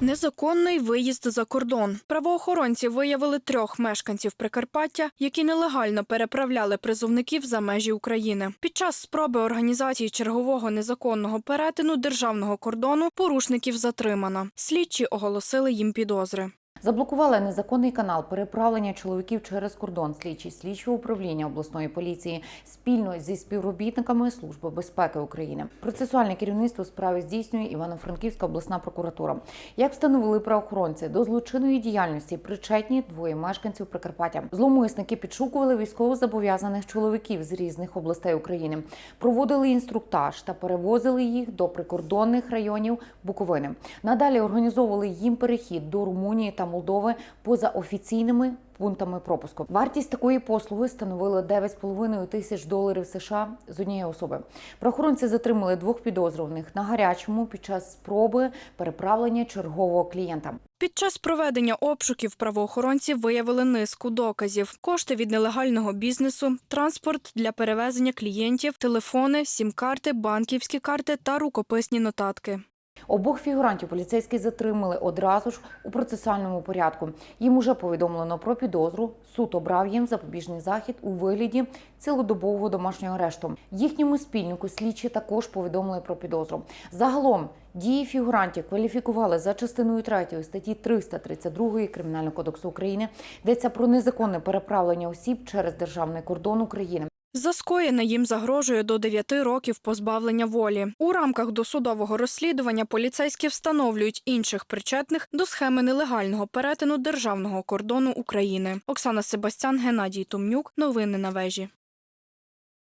Незаконний виїзд за кордон. Правоохоронці виявили трьох мешканців Прикарпаття, які нелегально переправляли призовників за межі України. Під час спроби організації чергового незаконного перетину державного кордону порушників затримано. Слідчі оголосили їм підозри. Заблокували незаконний канал переправлення чоловіків через кордон слідчі слідчого управління обласної поліції спільно зі співробітниками Служби безпеки України. Процесуальне керівництво справи здійснює Івано-Франківська обласна прокуратура. Як встановили правоохоронці, до злочинної діяльності причетні двоє мешканців Прикарпаття. Зловмисники підшукували військовозобов'язаних чоловіків з різних областей України, проводили інструктаж та перевозили їх до прикордонних районів Буковини. Надалі організовували їм перехід до Румунії та Молдови поза офіційними пунктами пропуску. Вартість такої послуги становила 9,5 тисяч доларів США з однієї особи. Правоохоронці затримали двох підозрюваних на гарячому під час спроби переправлення чергового клієнта. Під час проведення обшуків правоохоронці виявили низку доказів: кошти від нелегального бізнесу, транспорт для перевезення клієнтів, телефони, сім-карти, банківські карти та рукописні нотатки. Обох фігурантів поліцейські затримали одразу ж у процесуальному порядку. Їм уже повідомлено про підозру. Суд обрав їм запобіжний захід у вигляді цілодобового домашнього арешту. Їхньому спільнику слідчі також повідомили про підозру. Загалом дії фігурантів кваліфікували за частиною 3 статті 332 Кримінального кодексу України. Йдеться про незаконне переправлення осіб через державний кордон України. За скоєне їм загрожує до 9 років позбавлення волі. У рамках досудового розслідування поліцейські встановлюють інших причетних до схеми нелегального перетину державного кордону України. Оксана Себастян, Геннадій Тумнюк, Новини на вежі.